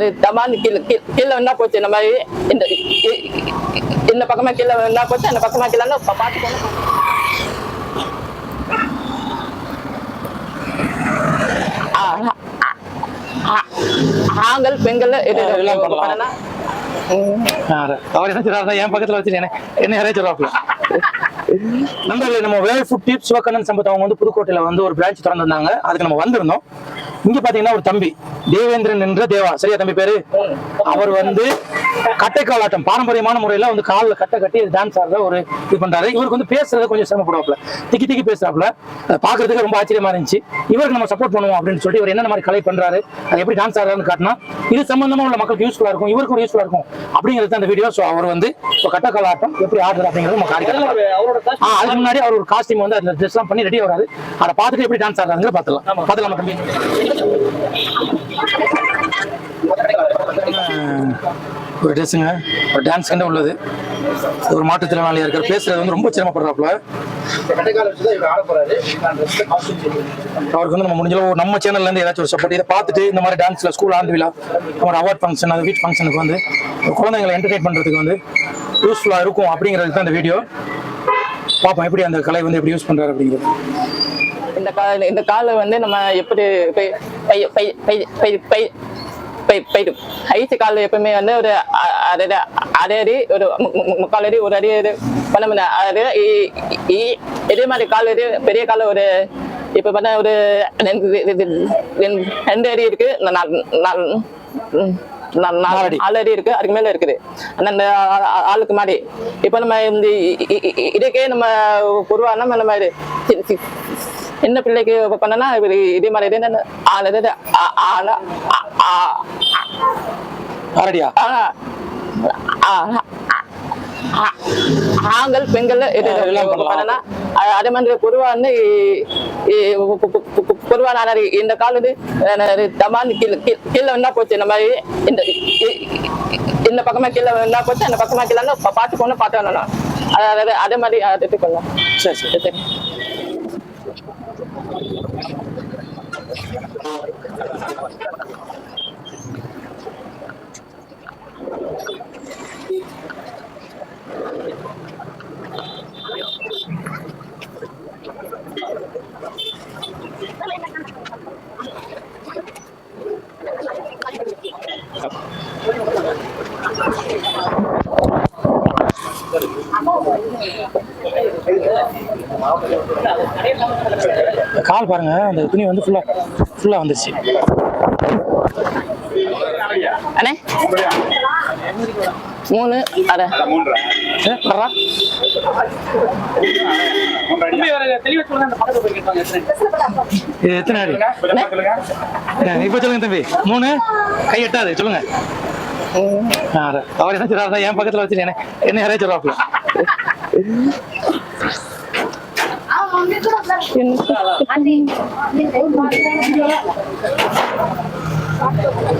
சொன்னாரு தமான்னு கீழே கீழே என்ன போச்சு. இந்த மாதிரி இந்த இந்த பக்கமா கீழே என்ன போச்சு. அந்த பக்கமா கீழே பார்த்துக்கணும் ஆண்கள் பெண்கள் அவர் என்ன சொல்றாரு என் பக்கத்துல வச்சு என்ன என்ன யாரையும் சொல்றாப்புல. நண்பர்களே நம்ம வேல் ஃபுட் டிப்ஸ் சிவக்கண்ணன் சம்பத் அவங்க வந்து புதுக்கோட்டையில வந்து ஒரு பிரான்ச் திறந்திருந்தாங்க. அதுக்கு நம்ம வந்திருந்தோம். இங்க பாத்தீங்கன்னா ஒரு தம்பி தேவேந்திரன் என்ற தேவா. சரியா தம்பி பேரு? அவர் வந்து கட்டை காலாட்டம் பாரம்பரியமான முறையில வந்து கால்ல கட்டை கட்டி டான்ஸ் ஆடுற ஒரு இது பண்றாரு. இவருக்கு வந்து பேசுறது கொஞ்சம் சிரமப்படுவாப்ல திக்கி திக்கி பேசுறாப்ல பாக்குறதுக்கு ரொம்ப ஆச்சரியமா இருந்துச்சு. இவருக்கு நம்ம சப்போர்ட் பண்ணுவோம் அப்படின்னு சொல்லிட்டு இவர் என்னென்ன மாதிரி கலை பண்றாரு அது எப்படி டான்ஸ் ஆடுறாருன்னு காட்டினா இது சம்பந்தமா உள்ள மக்களுக்கு யூஸ்ஃபுல்லா இருக்கும் இவருக்கும் யூஸ்ஃபுல்லா இருக்கும் அப்படிங்கிறது அந்த வீடியோ ஸோ அவர் வந்து இப்போ கட்ட காலாட்டம் எப்படி ஆடுறது அப்படிங்கிறது நம்ம காட்டிக்கலாம் அதுக்கு முன்னாடி அவர் ஒரு காஸ்டியூம் வந்து அதில் ட்ரெஸ் எல்லாம் பண்ணி ரெடி வராது அதை பார்த்துட்டு எப்படி டான்ஸ் ஆடுறாங்க பார்த்துலாம் பார்த்துலாம் தம்பி? ஆஹ், ஒரு ட்ரெஸ்ஸுங்க ஒரு டான்ஸ் கண்டு உள்ளது. ஒரு மாற்றுத்திறனாளியா இருக்கார் பேசுறது வந்து ரொம்ப சிரமப்படுறாப்புல. அவருக்கு வந்து நம்ம முடிஞ்சளவு நம்ம சேனல்ல இருந்து ஏதாச்சும் ஒரு சப்போர்ட் இதை பார்த்துட்டு இந்த மாதிரி டான்ஸ்ல ஸ்கூல் ஆண்டு விழா ஒரு அவார்ட் ஃபங்க்ஷன் அது வீட் ஃபங்க்ஷனுக்கு வந்து குழந்தைங்களை என்டர்டைன் பண்றதுக்கு வந்து யூஸ்ஃபுல்லா இருக்கும் அப்படிங்கிறது தான் இந்த வீடியோ பார்ப்போம் எப்படி அந்த கலை வந்து எப்படி யூஸ் பண்றாரு அப்படிங்கிறது. இந்த கால இந்த காலை வந்து நம்ம எப்படி போயிடும் ஹைட் கால் எப்பவுமே வந்து ஒரு அரை அரை அடி ஒரு முக்கால் அடி ஒரு அடி ஒரு பண்ண அது இதே மாதிரி கால் அடி பெரிய கால ஒரு இப்போ பார்த்தா ஒரு ரெண்டு அடி இருக்கு. ஆல்ரெடி இருக்கு. அதுக்கு மேல இருக்குது. அந்த ஆளுக்கு மாதிரி இப்ப நம்ம இந்த இதுக்கே நம்ம உருவானா நம்ம என்ன பிள்ளைக்கு பண்ணனா இதே மாதிரி பாரடியா ஆண்கள் பெண்கள் அதே மாதிரி பொதுவாக வந்து பொதுவான இந்த கால் வந்து தமான் கீழே கீழே என்ன போச்சு. இந்த மாதிரி இந்த இந்த பக்கமா கீழே என்ன போச்சு. அந்த பக்கமா கீழே பார்த்து கொண்டு பார்த்து வரணும். அதாவது அதே மாதிரி எடுத்துக்கொள்ளலாம் சரி சரி சரி. Thank you. கால் பாருங்க அந்த துணி வந்து ஃபுல்லா ஃபுல்லா வந்துருச்சு. அண்ணே? மூணு. அரை எத்தனை அடி? இப்ப சொல்லுங்க தம்பி. மூணு. கை எட்டாது சொல்லுங்க. அவர் என்ன சொல்றாரு என் பக்கத்துல வச்சு என்ன என்ன யாரையும் இரு,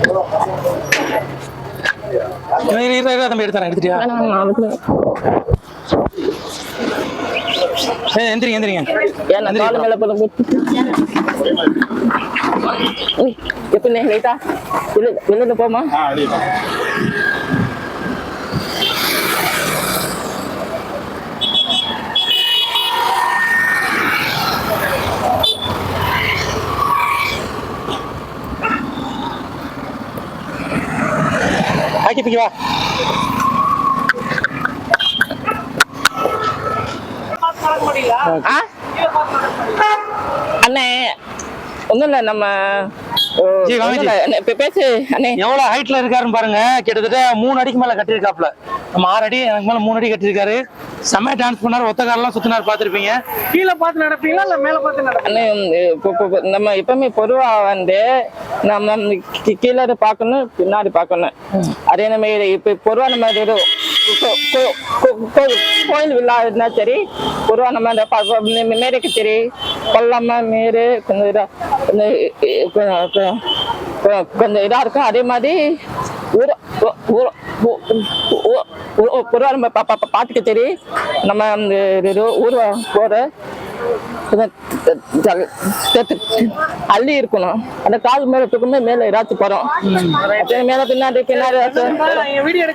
இரு, தம்பி எடுத்தாரா எடுத்துட்டியா ஏ எந்திரிங்க எந்திரிங்க. எப்படி நேதா வெளியில போமா ஆக்கி பிக்கி வா. அண்ணே இல்ல நம்ம பேசு அண்ணே. எவ்வளவு ஹைட்ல இருக்காருன்னு பாருங்க. கிட்டத்தட்ட மூணு அடிக்கு மேல கட்டியிருக்காப்ல நம்ம ஆறு அடி எனக்கு மேல மூணு அடி கட்டியிருக்காரு. செம்மையா டான்ஸ் பண்ணாரு ஒத்த காலெல்லாம் சுத்தினார் பாத்திருப்பீங்க கீழே பார்த்து நடப்பீங்களா இல்ல மேல பார்த்து நடப்பீங்க நம்ம எப்பவுமே பொதுவா வந்து நம்ம கீழே பார்க்கணும் பின்னாடி பார்க்கணும். அதே நம்ம இப்போ இப்ப பொதுவா நம்ம கோயில் விழா இருந்தா சரி பொதுவா நம்ம அந்த ப- சரி கொல்லாம மேரு கொஞ்சம் இதாக கொஞ்சம் இதாக இதா இருக்கும். அதே மாதிரி ஊர ஊ- ஊர- ஒரு வாரம் பாட்டுக்கு சரி நம்ம ஊர் போகிற அள்ளி இருக்கணும். அந்த கால் மேல தூக்கமே மேல ஏதாச்சும் போறோம் மேல பின்னாடி பின்னாடி வீடியோ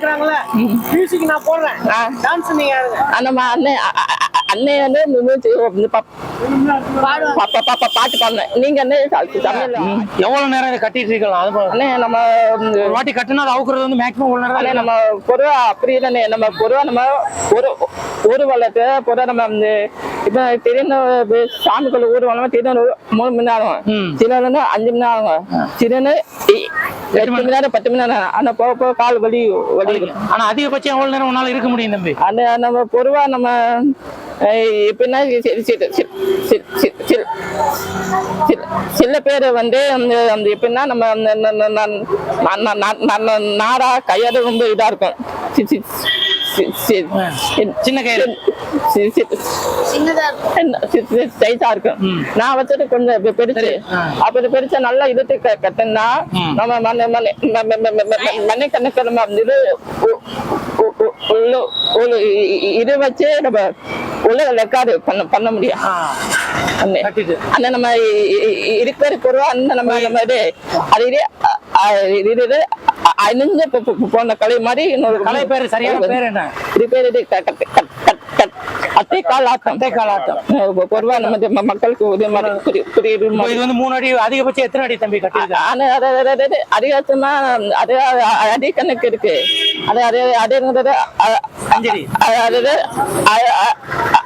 அண்ணன் வந்து பா- பாட்டு பாடினேன் நீங்க எவ்வளவு நேரம் கட்டிட்டு இருக்கலாம். அண்ணே நம்ம வாட்டி கட்டினா அவுக்குறது வந்து மேக்ஸிமம் ஒரு நேரம் தான் நம்ம பொதுவா அப்படி இல்லைண்ணே நம்ம பொதுவா நம்ம ஒரு ஒரு வளர்த்து பொதுவா நம்ம இந்த இப்ப இப்ப சாமிக்குள்ள ஊர் வளமா திடீர்னு மூணு மணி நேரம். சிலன்னு அஞ்சு மணி நேரம் ஆகும். எ- எட்டு மணி நேரம் பத்து மணி நேரம் ஆனா போக போக கால் வலி வலி ஆனா அதிகபட்சம் எவ்வளவு நேரம் உன்னால இருக்க முடியும் தம்பி? அந்த நம்ம பொதுவா நம்ம எப்படின்னா சில பேர் வந்து அந்த எப்படின்னா நம்ம நாடா கையாட ரொம்ப இதா இருக்கும் சின்ன கயிறு சைஸா இருக்கும் நான் வச்சது கொஞ்சம் பெருசு அப்படி பெருசா நல்லா இழுத்து கட்டினா நம்ம மண்ண மண்ணை கணக்கில் இது இது வச்சு நம்ம உள்ள ரெக்கார்டு பண்ண பண்ண முடியும் அண்ணன் நம்ம இருக்கிற பொருள் அந்த நம்ம நம்ம இது அது இது இது அழிஞ்ச போன கலை மாதிரி இன்னொரு கலை பேர் சரியான பேர் என்ன இது பேர் இது அத்தை காலாட்டம் அத்தை காலாட்டம் பொதுவா நம்ம மக்களுக்கு உதவி மாதிரி புரியும் இது வந்து மூணு அடி அதிகபட்சம் எத்தனை அடி தம்பி கட்டிருக்காங்க ஆனா அதிகபட்சமா அது அடி கணக்கு இருக்கு அதே அதே அது இருந்தது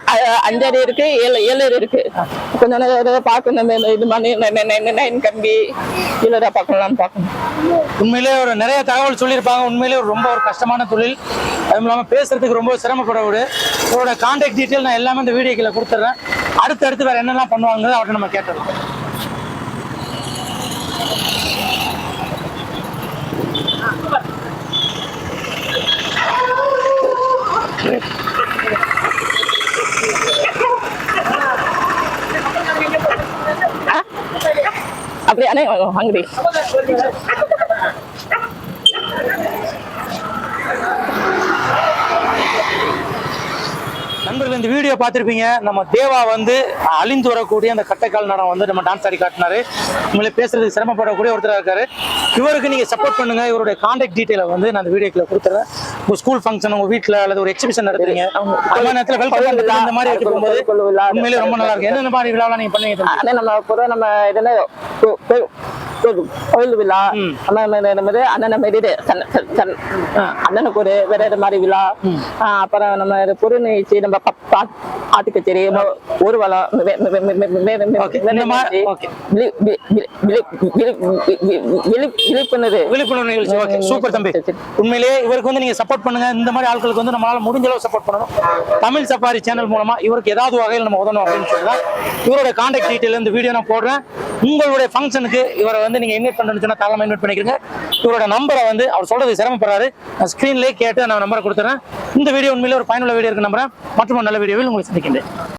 அ- அஞ்சடி இருக்கு ஏழு ஏழு இருக்கு. கொஞ்ச நேரம் பார்க்கணும் இது மாதிரி கம்பி இல்லடா பார்க்கலாம்னு பார்க்கணும். உண்மையிலே ஒரு நிறைய தகவல் சொல்லியிருப்பாங்க. உண்மையிலே ஒரு ரொம்ப ஒரு கஷ்டமான தொழில். அதுவும் இல்லாமல் பேசுறதுக்கு ரொம்ப சிரமப்படவிடு உங்களோட கான்டாக்ட் டீட்டெயில் நான் எல்லாமே இந்த வீடியோக்கில் கொடுத்துட்றேன் அடுத்து அடுத்து வேற என்னெல்லாம் பண்ணுவாங்க அவர்கிட்ட நம்ம கேட்டுடலாம். அப்படியே அண்ணே ஹங்கிரி நண்பர்கள் இந்த வீடியோ பார்த்துருப்பீங்க. நம்ம தேவா வந்து அழிந்து வரக்கூடிய அந்த கட்டைக்கால் நடம் வந்து நம்ம டான்ஸ் ஆடி காட்டினாரு. உங்களை பேசுறதுக்கு சிரமப்படக்கூடிய ஒருத்தராக இருக்காரு. இவருக்கு நீங்க சப்போர்ட் பண்ணுங்க. இவருடைய கான்டாக்ட் டீட்டெயிலை வந்து நான் அந்த வீடியோக்குள்ள கொடுத்துறேன். உங்க ஸ்கூல் ஃபங்க்ஷன் உங்க வீட்டுல அல்லது ஒரு எக்ஸிபிஷன் நடத்துறீங்க அந்த நேரத்துல வெல்கம் அந்த மாதிரி வைக்க போகும்போது உண்மையிலே ரொம்ப நல்லா இருக்கு என்னென்ன மாதிரி விழாவெல்லாம் நீங்க பண்ணுவீங்க நம்ம பொதுவாக நம்ம இதெல்லாம் கோயில் விழா அண்ணன் நம்ம இது அண்ணனுக்கு ஒரு வேற இது மாதிரி விழா. அப்புறம் நம்ம பொரு நிகழ்ச்சி நம்ம பாட்டு கச்சேரி ஊர்வலம் விழிப்புணர்வு. விழிப்புணர்வு நிகழ்ச்சி. சூப்பர் தம்பி. உண்மையிலே இவருக்கு வந்து நீங்க சப்போர்ட் பண்ணுங்க. இந்த மாதிரி ஆட்களுக்கு வந்து நம்மளால முடிஞ்ச அளவு சப்போர்ட் பண்ணணும். தமிழ் சஃபாரி சேனல் மூலமா இவருக்கு ஏதாவது வகையில் நம்ம உதவணும் அப்படின்னு சொல்லி தான் இவரோட கான்டாக்ட் டீட்டெயில் இந்த வீடியோ நான் போடுறேன். உங்களுடைய ஃபங்க்ஷனுக்கு இவரை வந்து நீங்க இன்வைட் பண்ணணும்னு சொன்னா இன்வைட் பண்ணிக்கிறீங்க இவரோட நம்பரை வந்து அவர் சொல்றது சிரமப்படுறாரு. நான் ஸ்க்ரீன்லேயே கேட்டு நான் நம்பரை கொடுத்துறேன். இந்த வீடியோ உண்மையிலே ஒரு பயனுள்ள வீடியோ இருக்கு நம்புறேன். மற்றும் நல்ல வீடியோவில் உங்களை சந்திக்கின்றேன்.